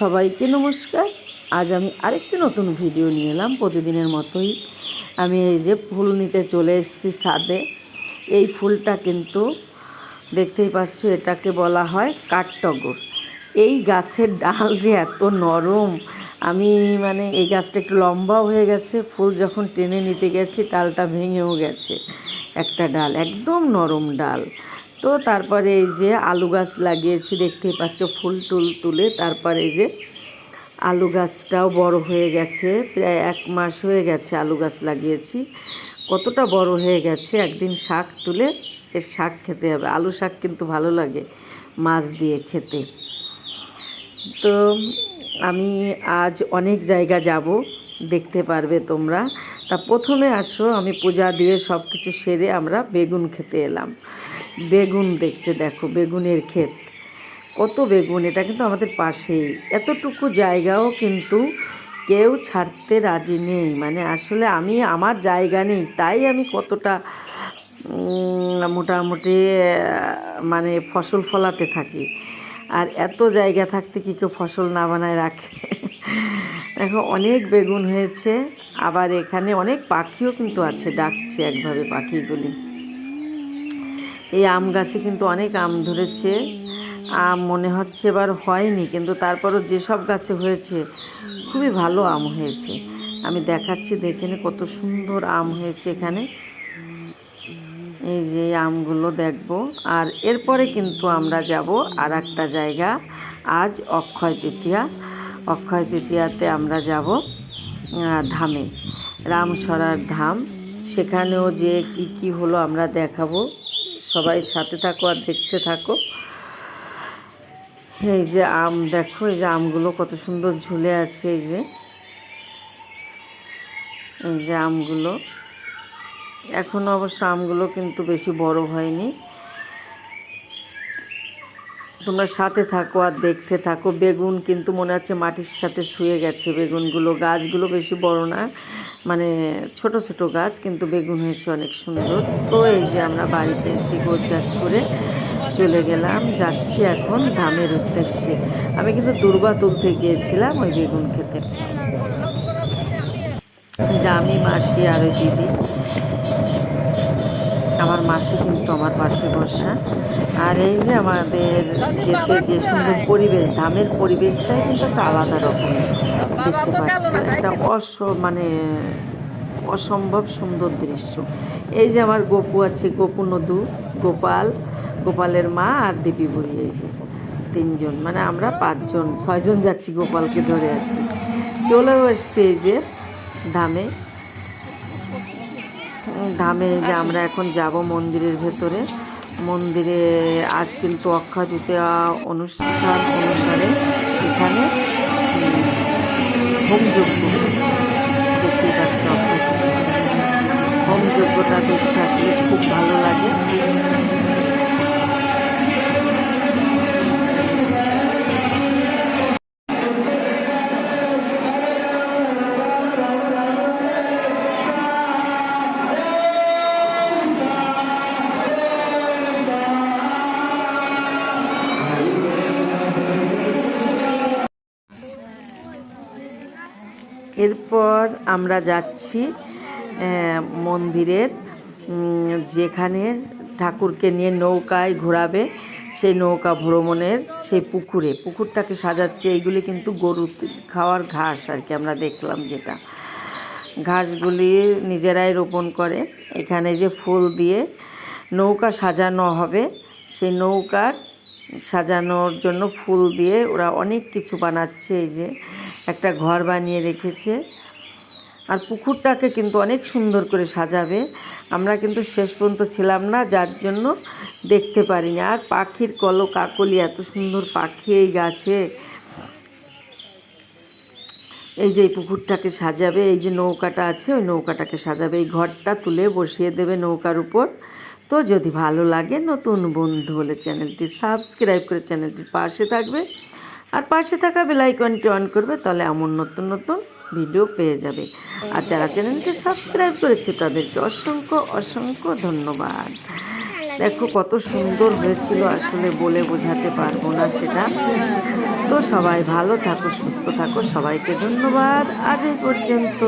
সবাইকে নমস্কার। আজ আমি আরেকটি নতুন ভিডিও নিয়ে এলাম প্রতিদিনের মতোই। আমি এই যে ফুল নিতে চলে এসেছি ছাদে, এই ফুলটা কিন্তু দেখতেই পাচ্ছ এটাকে বলা হয় কাঠটগর। এই গাছের ডাল যে এত নরম, আমি মানে এই গাছটা একটু লম্বাও হয়ে গেছে, ফুল যখন টেনে নিতে গেছি, ডালটা ভেঙেও গেছে। একটা ডাল, একদম নরম ডাল। তো তারপরে এই যে আলু গাছ লাগিয়েছি, দেখতেই পাচ্ছ ফুল টুল তুলে। তারপরে এই যে আলু গাছটাও বড় হয়ে গেছে, প্রায় এক মাস হয়ে গেছে আলু গাছ লাগিয়েছি। কতটা বড় হয়ে গেছে, একদিন শাক তুলে এর শাক খেতে হবে। আলু শাক কিন্তু ভালো লাগে মাছ দিয়ে খেতে। তো আমি আজ অনেক জায়গা যাব, দেখতে পারবে তোমরা। তা প্রথমে আসো, আমি পূজা দিয়ে সব কিছু সেরে আমরা বেগুন খেতে এলাম। বেগুন দেখতে দেখো, বেগুনের ক্ষেত। কত বেগুন, এটা কিন্তু আমাদের পাশেই। এতটুকু জায়গাও কিন্তু কেউ ছাড়তে রাজি নেই। মানে আসলে আমি, আমার জায়গা নেই, তাই আমি কতটা মোটামুটি মানে ফসল ফলাতে থাকি। আর এত জায়গা থাকতে কি কেউ ফসল না বানায় রাখে? দেখো, অনেক বেগুন হয়েছে, আবার এখানে অনেক পাখিও কিন্তু আছে, ডাকছে একভাবে পাখিগুলি। এই আম গাছে কিন্তু অনেক আম ধরেছে। আম মনে হচ্ছে এবার হয়নি, কিন্তু তারপরও যেসব গাছে হয়েছে, খুবই ভালো আম হয়েছে। আমি দেখাচ্ছি, দেখে নে কত সুন্দর আম হয়েছে এখানে। এই যে আমগুলো দেখব। আর এরপরে কিন্তু আমরা যাব আর একটা জায়গা। আজ অক্ষয় তৃতীয়া। অক্ষয় তৃতীয়াতে আমরা যাব ধামে। রামসরার ধাম। সেখানেও যে কি কি হলো আমরা দেখাবো। সবাই সাথে থাকো আর দেখতে থাকো। এই যে আম, দেখো এই যে আমগুলো কত সুন্দর ঝুলে আছে এই যে। এই যে আমগুলো। এখন অবশ্য আমগুলো কিন্তু বেশি বড় হয়নি। তোমরা সাথে থাকো আর দেখতে থাকো। বেগুন কিন্তু মনে হচ্ছে মাটির সাথে শুয়ে গেছে। বেগুনগুলো, গাছগুলো বেশি বড় না। মানে ছোট ছোট গাছ, কিন্তু বেগুন হয়েছে অনেক সুন্দর। তো এই যে আমরা বাড়িতে এসে গোছ গাছ করে চলে গেলাম, যাচ্ছি এখন ধামের উদ্দেশ্যে। আমি কিন্তু দুর্বা তুলতে গিয়েছিলাম ওই বেগুন খেতে। আমি মাসি আর ওই দিদি। আমার মাসি কিন্তু আমার পাশে বসা। আর এই যে আমাদের যেতে যে সুন্দর পরিবেশ ধামের পরিবেশটাই কিন্তু একটা আলাদা রকমের। দেখতে পাচ্ছ একটা অস মানে অসম্ভব সুন্দর দৃশ্য। এই যে আমার গপু আছে গপু নদু গোপাল গোপালের মা আর দেবী বুড়ি এই যে তিনজন। মানে আমরা পাঁচজন ছয়জন যাচ্ছি গোপালকে ধরে আর কি। চলেও এসছে এই যে ধামে। ধামে যে আমরা এখন যাব মন্দিরের ভেতরে। মন্দিরে আজ কিন্তু অক্ষয় তৃতীয়া অনুষ্ঠান অনুসারে এখানে হোমযজ্ঞ দেখতেই পাচ্ছ হোমযজ্ঞটা দেখতে খুব ভালো এরপর আমরা যাচ্ছি মন্দিরের যেখানে ঠাকুরকে নিয়ে নৌকায় ঘোরাবে, সেই নৌকা ভ্রমণের, সেই পুকুরে। পুকুরটাকে সাজাচ্ছে, এইগুলি কিন্তু গরু খাওয়ার ঘাস আর কি, আমরা দেখলাম যেটা। ঘাসগুলি নিজেরাই রোপণ করে, এখানে যে ফুল দিয়ে নৌকা সাজানো হবে, সেই নৌকার সাজানোর জন্য ফুল দিয়ে ওরা অনেক কিছু বানাচ্ছে, এই যে একটা ঘর বানিয়ে রেখেছে। আর পুকুরটাকে কিন্তু অনেক সুন্দর করে সাজাবে। আমরা কিন্তু শেষ পর্যন্ত ছিলাম না, যার জন্য দেখতে পারিনি। আর পাখির কল কাকলি এত সুন্দর পাখি এই গাছে। এই যে এই পুকুরটাকে সাজাবে, এই যে নৌকাটা আছে, ওই নৌকাটাকে সাজাবে। এই ঘরটা তুলে বসিয়ে দেবে নৌকার উপর। তো যদি ভালো লাগে, নতুন বন্ধু হলে চ্যানেলটি সাবস্ক্রাইব করে চ্যানেলটির পাশে থাকবে। আর পাশে থাকা বেলাইকনটি অন করবে, তাহলে এমন নতুন নতুন ভিডিও পেয়ে যাবে। আর যারা চ্যানেলটি সাবস্ক্রাইব করেছে, তাদেরকে অসংখ্য অসংখ্য ধন্যবাদ। দেখো কত সুন্দর হয়েছিল, আসলে বলে বোঝাতে পারব না সেটা। তো সবাই ভালো থাকো, সুস্থ থাকো, সবাইকে ধন্যবাদ। আজ এই পর্যন্ত।